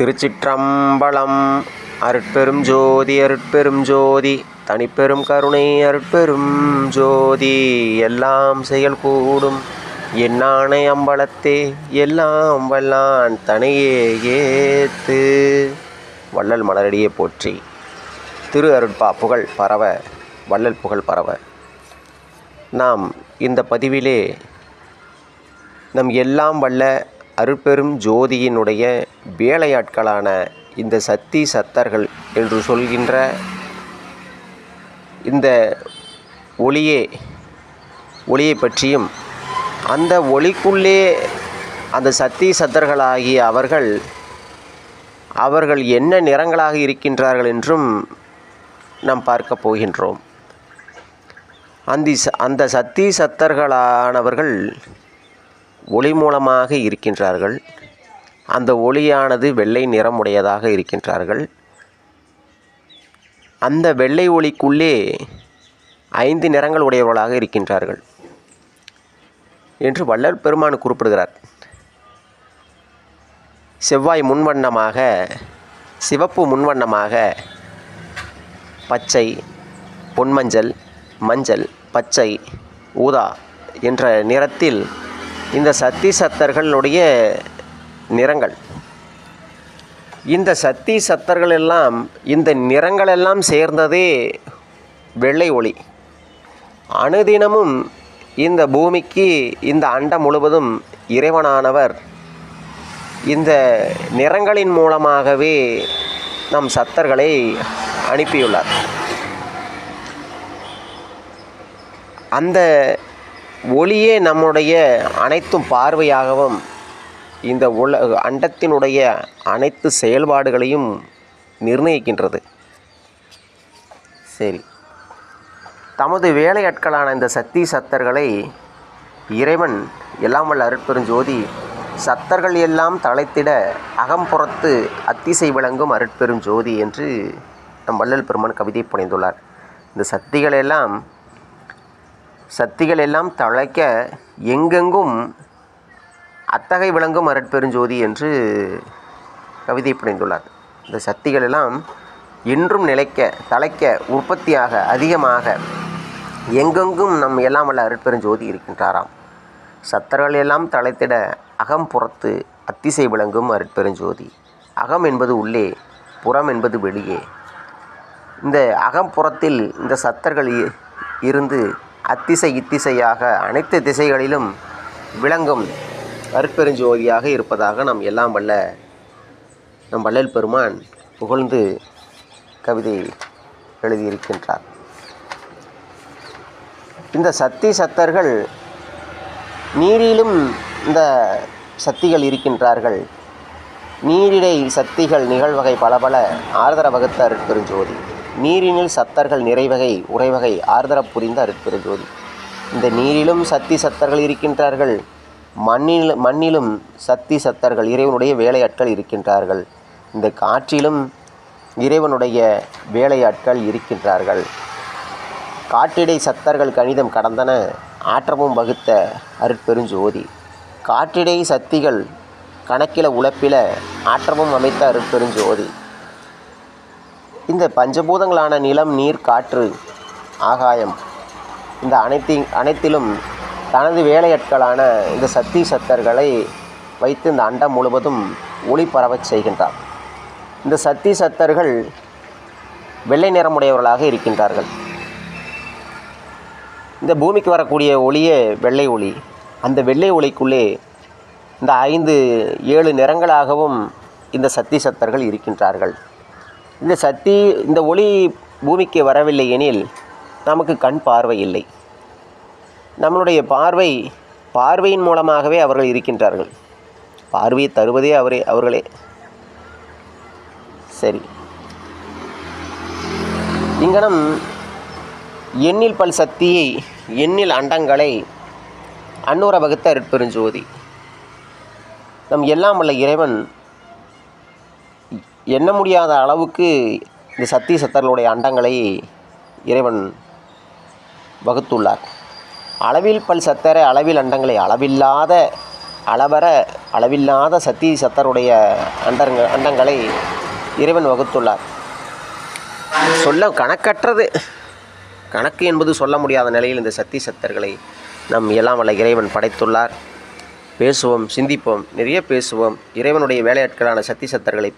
திருச்சிற்றம்பலம். அருட்பெரும் ஜோதி அருட்பெரும் ஜோதி. தனிப்பெரும் கருணை அருட்பெரும் ஜோதி. எல்லாம் செயல் கூடும். என்னானை அம்பலத்தே எல்லாம் வல்லான் தனையே ஏத்து. வள்ளல் மலரடியே போற்றி. திரு அருட்பா புகழ் பரவ. வள்ளல் புகழ் பரவ. நாம் இந்த பதிவிலே நம் எல்லாம் வல்ல அருட்பெரும் ஜோதியினுடைய வேலையாட்களான இந்த சத்தி சத்தர்கள் என்று சொல்கின்ற இந்த ஒளியே ஒளியை பற்றியும் அந்த ஒளிக்குள்ளே அந்த சத்தி சத்தர்களாகிய அவர்கள் அவர்கள் என்ன நிறங்களாக இருக்கின்றார்கள் என்றும் நாம் பார்க்க போகின்றோம். அந்த அந்த சத்தி சத்தர்களானவர்கள் ஒளி மூலமாக இருக்கின்றார்கள். அந்த ஒளியானது வெள்ளை நிறமுடையதாக இருக்கின்றார்கள். அந்த வெள்ளை ஒளிக்குள்ளே ஐந்து நிறங்கள் உடையவர்களாக இருக்கின்றார்கள் என்று வள்ளல் பெருமான் குறிப்பிடுகிறார். செவ்வாய் முன்வண்ணமாக சிவப்பு முன்வண்ணமாக பச்சை பொன்மஞ்சள் மஞ்சள் பச்சை ஊதா என்ற நிறத்தில் இந்த சத்தி சத்தர்களுடைய நிறங்கள். இந்த சத்தி சத்தர்கள் எல்லாம் இந்த நிறங்கள் எல்லாம் சேர்ந்ததே வெள்ளை ஒளி. அணுதினமும் இந்த பூமிக்கு இந்த அண்டம் முழுவதும் இறைவனானவர் இந்த நிறங்களின் மூலமாகவே நம் சத்தர்களை அனுப்பியுள்ளார். அந்த ஒளியே நம்முடைய அனைத்தும் பார்வையாகவும் இந்த உல அண்டத்தினுடைய அனைத்து செயல்பாடுகளையும் நிர்ணயிக்கின்றது. சரி. தமது வேலையாட்களான இந்த சக்தி சத்தர்களை இறைவன் எல்லாம் வல்ல அருட்பெருஞ்சோதி சத்தர்கள் எல்லாம் தலைத்திட அகம்புறத்து அத்திசை விளங்கும் அருட்பெரும் ஜோதி என்று நம் வள்ளல் பெருமான் கவிதை புனைந்துள்ளார். இந்த சக்திகள் எல்லாம் சக்திகள் எல்லாம் தழைக்க எங்கெங்கும் அத்தகை விளங்கும் அருட்பெருஞ்சோதி என்று கவிதை புனைந்துள்ளார். இந்த சக்திகள் எல்லாம் இன்றும் நிலைக்க தலைக்க உற்பத்தியாக அதிகமாக எங்கெங்கும் நம் எல்லாம் வல்ல அருட்பெருஞ்சோதி இருக்கின்றாராம். சத்தர்கள் எல்லாம் தலைத்திட அகம் புறத்து அத்திசை விளங்கும் அருட்பெருஞ்சோதி. அகம் என்பது உள்ளே புறம் என்பது வெளியே. இந்த அகம்புறத்தில் இந்த சத்தர்கள் இருந்து அத்திசை இத்திசையாக அனைத்து திசைகளிலும் விளங்கும் அருட்பெருஞ்சோதியாக இருப்பதாக நாம் எல்லாம் வல்ல நம் வள்ளல் பெருமான் புகழ்ந்து கவிதை எழுதியிருக்கின்றார். இந்த சத்தி சத்தர்கள் நீரிலும் இந்த சக்திகள் இருக்கின்றார்கள். நீரிடை சக்திகள் நிகழ்வகை பல ஆர்தர வகுத்த அருட்பெருஞ்சோதி. நீரினில் சத்தர்கள் நிறைவகை உறைவகை ஆர்தரப் புரிந்த அருட்பெருஞ்சோதி. இந்த நீரிலும் சத்தி சத்தர்கள் இருக்கின்றார்கள். மண்ணில் மண்ணிலும் சத்தி சத்தர்கள் இறைவனுடைய வேலையாட்கள் இருக்கின்றார்கள். இந்த காற்றிலும் இறைவனுடைய வேலையாட்கள் இருக்கின்றார்கள். காட்டிடை சத்தர்கள் கணிதம் கடந்தன ஆற்றமும் வகுத்த அருட்பெருஞ்சோதி. காற்றிடை சக்திகள் கணக்கில உழப்பில ஆற்றமும் அமைத்த அருட்பெருஞ்சோதி. இந்த பஞ்சபூதங்களான நிலம் நீர் காற்று ஆகாயம் இந்த அனைத்தி அனைத்திலும் தனது வேலையாட்களான இந்த சக்தி சத்தர்களை வைத்து இந்த அண்டம் முழுவதும் ஒளி பரவச் செய்கின்றார். இந்த சக்தி சத்தர்கள் வெள்ளை நிறமுடையவர்களாக இருக்கின்றார்கள். இந்த பூமிக்கு வரக்கூடிய ஒளியே வெள்ளை ஒளி. அந்த வெள்ளை ஒளிக்குள்ளே இந்த ஐந்து ஏழு நிறங்களாகவும் இந்த சக்தி சத்தர்கள் இருக்கின்றார்கள். இந்த சக்தி இந்த ஒளி பூமிக்கு வரவில்லை எனில் நமக்கு கண் பார்வை இல்லை. நம்மளுடைய பார்வை பார்வையின் மூலமாகவே அவர்கள் இருக்கின்றார்கள். பார்வையை தருவதே அவரே அவர்களே. சரி. இங்கனம் எண்ணில் பல் சக்தியை எண்ணில் அண்டங்களை அன்னூர வகுத்த அருட்பெருஞ்சோதி. நம் எல்லாம் உள்ள இறைவன் எண்ண முடியாத அளவுக்கு இந்த சக்தி சத்தர்களுடைய அண்டங்களை இறைவன் வகுத்துள்ளார். அளவில் பல் சத்தர அளவில் அண்டங்களை அளவில்லாத அளவர அளவில்லாத சத்தி சத்தருடைய அண்டங்க அண்டங்களை இறைவன் வகுத்துள்ளார். சொல்ல கணக்கற்றது. கணக்கு என்பது சொல்ல முடியாத நிலையில் இந்த சத்தி சத்தர்களை நம் எல்லாம் வல்ல இறைவன் படைத்துள்ளார். பேசுவோம் சிந்திப்போம் நிறைய பேசுவோம். இறைவனுடைய வேலையாட்களான சத்தி சத்தர்களை